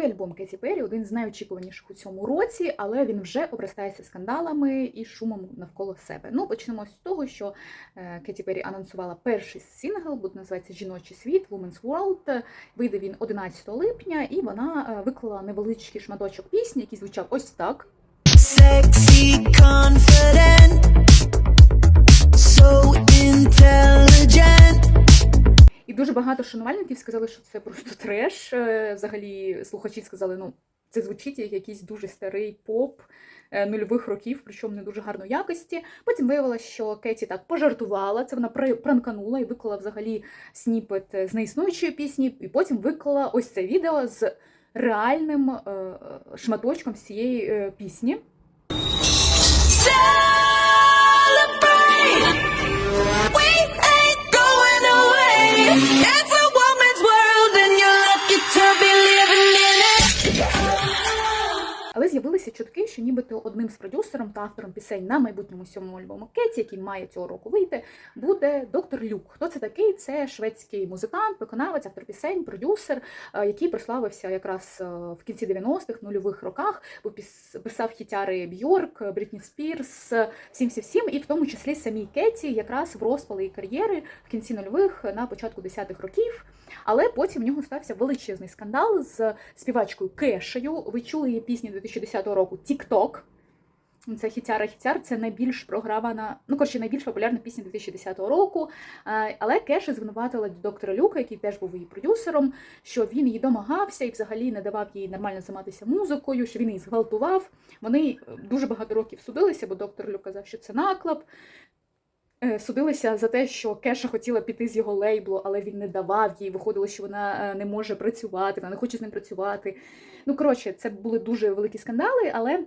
Новий альбом Кеті Перрі один з найочікуваніших у цьому році, але він вже обростається скандалами і шумом навколо себе. Ну, почнемо з того, що е, Кеті Перрі анонсувала перший сингл, буде називається Жіночий світ Women's World. Вийде він 11 липня, і вона е, виклала невеличкий шматочок пісні, який звучав ось так. Sexy, confident, дуже багато шанувальників сказали, що це просто треш. Е, Взагалі, слухачі сказали, ну це звучить як якийсь дуже старий поп е, нульових років, причому не дуже гарної якості. Потім виявилося, що Кеті так пожартувала. Це вона пранканула і виклала взагалі сніпет з неіснуючої пісні, і потім виклала ось це відео з реальним е, шматочком цієї пісні. З'явилися чутки, що нібито одним з продюсером та автором пісень на майбутньому сьомому альбому Кеті, який має цього року вийти, буде доктор Люк. Хто це такий? Це шведський музикант, виконавець, автор пісень, продюсер, е, який прославився якраз е, в кінці 90-х, нульових роках, бо писав хітяри Бьорк, Брітні Спірс, всім всім всім, і в тому числі самій Кеті, якраз в розпали її кар'єри в кінці нульових на початку десятих років. Але потім в нього стався величезний скандал з співачкою Кешею. Ви чули її пісню 2010 року TikTok. Це хітяра хітяр, це найбільш програвана, ну коротше, найбільш популярна пісня 2010 року. Але Кеша звинуватила доктора Люка, який теж був її продюсером, що він її домагався і взагалі не давав їй нормально займатися музикою, що він її зґвалтував. Вони е, дуже багато років судилися, бо доктор Люк казав, що це наклеп. Е, Судилися за те, що Кеша хотіла піти з його лейблу, але він не давав їй. Виходило, що вона е, не може працювати, вона не хоче з ним працювати. Ну, коротше, це були дуже великі скандали, але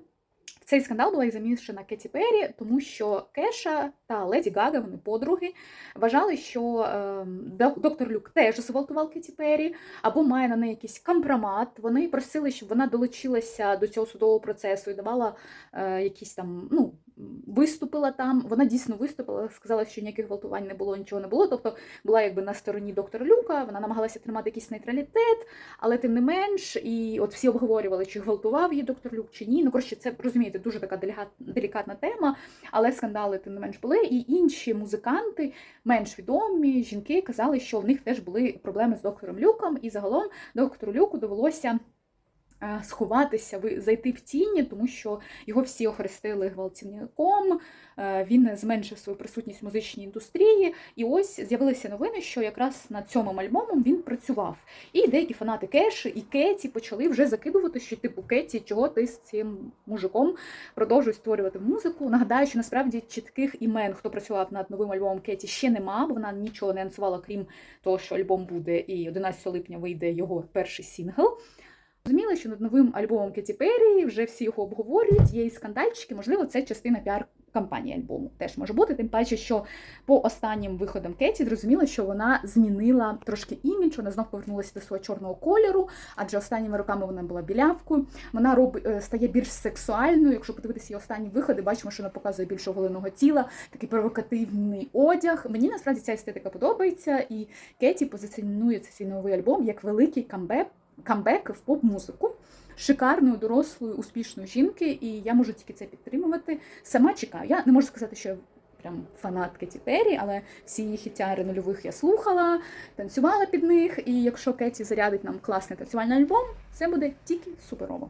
цей скандал була і замішана Кеті Перрі, тому що Кеша та Леді Гага, вони подруги, вважали, що е, доктор Люк теж зґвалтував Кеті Перрі, або має на неї якийсь компромат. Вони просили, щоб вона долучилася до цього судового процесу і давала е, якісь там, ну, виступила там. Вона дійсно виступила, сказала, що ніяких гвалтувань не було, нічого не було. Тобто була якби на стороні доктора Люка, вона намагалася тримати якийсь нейтралітет, але тим не менш, і от всі обговорювали, чи гвалтував її доктор Люк, чи ні. Ну, коротше, це розумієте, дуже така делікатна тема, але скандали тим не менш були. І інші музиканти, менш відомі жінки, казали, що в них теж були проблеми з доктором Люком, і загалом доктору Люку довелося. Е, Сховатися, зайти в тіні, тому що його всі охрестили гвалтівником, е, він зменшив свою присутність в музичній індустрії. І ось з'явилися новини, що якраз над цьому альбомом він працював. І деякі фанати Кеші і Кеті почали вже закидувати, що типу Кеті, чого ти з цим мужиком продовжуєш створювати музику. Нагадаю, що насправді чітких імен, хто працював над новим альбомом Кеті, ще нема, бо вона нічого не анонсувала, крім того, що альбом буде, і 11 липня вийде його перший сінгл. Зрозуміло, що над новим альбомом Кеті Перрі вже всі його обговорюють, є і скандальчики, можливо, це частина піар-кампанії альбому. Теж може бути, тим паче, що по останнім виходам Кеті зрозуміло, що вона змінила трошки імідж, вона знов повернулася до свого чорного кольору, адже останніми роками вона була білявкою. Вона робить е, стає більш сексуальною. Якщо подивитися її останні виходи, бачимо, що вона показує більш оголеного тіла, такий провокативний одяг. Мені насправді ця естетика подобається, і Кеті позиціонує цей новий альбом як великий камбек камбек в поп-музику. Шикарної, дорослої, успішної жінки, і я можу тільки це підтримувати. Сама чекаю. Я не можу сказати, що я прям фанат Кеті Перрі, але всі її хітяри нульових я слухала, танцювала під них. І якщо Кеті зарядить нам класний танцювальний альбом, це буде тільки суперово.